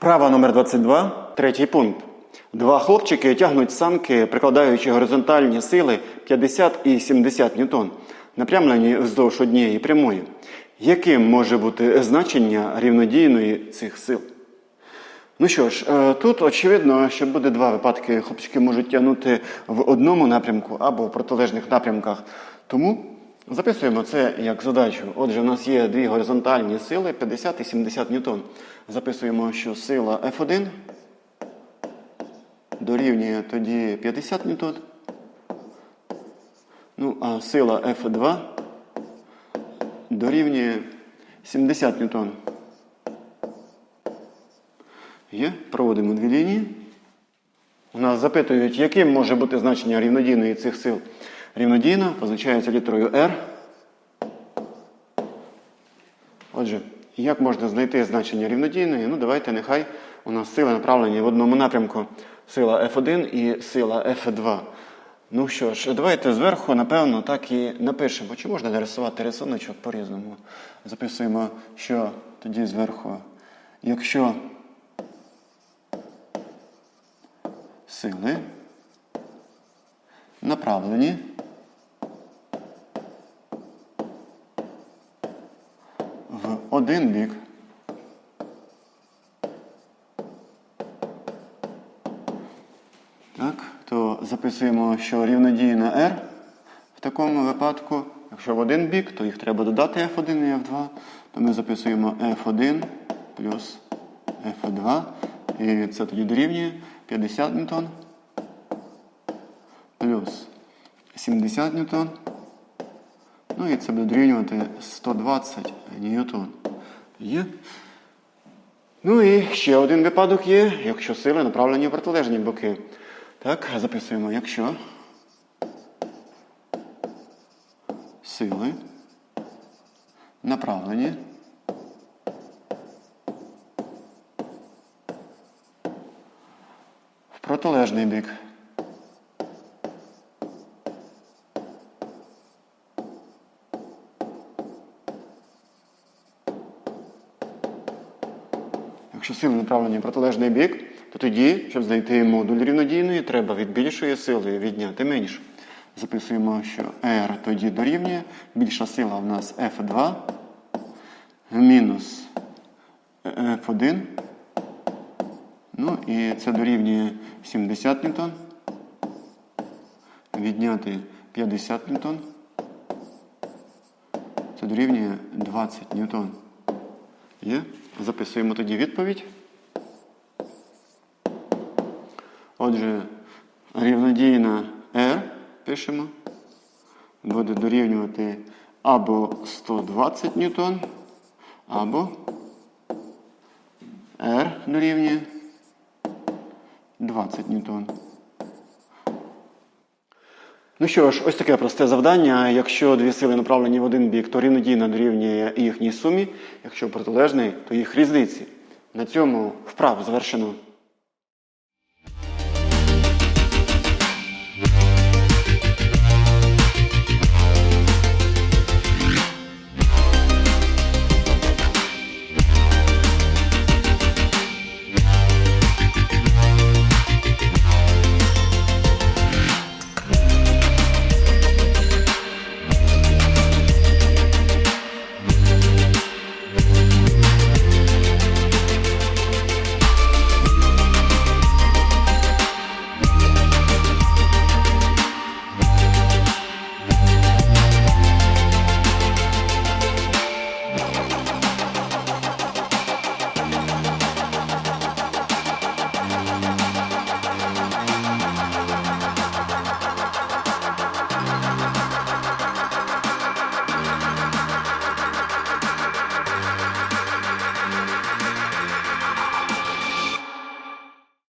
Вправа номер 22, третій пункт. Два хлопчики тягнуть санки, прикладаючи горизонтальні сили 50 і 70 ньютон, напрямлені вздовж однієї прямої. Яким може бути значення рівнодійної цих сил? Ну що ж, е, тут очевидно, що буде два випадки. Хлопчики можуть тягнути в одному напрямку або в протилежних напрямках. Тому записуємо це як задачу. Отже, у нас є дві горизонтальні сили 50 і 70 ньютон. Записуємо, що сила F1 дорівнює тоді 50 ньютон. Ну, а сила F2 дорівнює 70 ньютон. Є, проводимо дві лінії. У нас запитують, яким може бути значення рівнодійної цих сил. Рівнодійна позначається літерою R. Отже, як можна знайти значення рівнодійної? Ну, давайте нехай у нас сили направлені в одному напрямку. Сила F1 і сила F2. Ну що ж, давайте зверху, напевно, так і напишемо. Чи можна нарисувати рисуночок по-різному? Записуємо, що тоді зверху. Якщо сили направлені в один бік. Так, то записуємо, що рівнодійна R в такому випадку, якщо в один бік, то їх треба додати F1 і F2, то ми записуємо F1 плюс F2, і це тоді дорівнює 50 ньютон плюс 70 ньютон. Ну і це буде дорівнювати 120 ньютон. Є. Ну і ще один випадок є, якщо сили направлені в протилежні боки. Так, записуємо, якщо сили направлені в протилежний бік. Якщо сили направлені в протилежний бік, то тоді, щоб знайти модуль рівнодійної, треба від більшої сили відняти меншу. Записуємо, що R тоді дорівнює. Більша сила в нас F2 мінус F1. Ну і це дорівнює 70 ньютон. Відняти 50 ньютон. Це дорівнює 20 ньютон. Є? Записуємо тоді відповідь. Отже, рівнодійна R пишемо. Буде дорівнювати або 120 ньютон, або R дорівнює 20 ньютон. Ну що ж, ось таке просте завдання. Якщо дві сили направлені в один бік, то рівнодійно дорівнює їхній сумі. Якщо протилежний, то їх різниці. На цьому вправу завершено.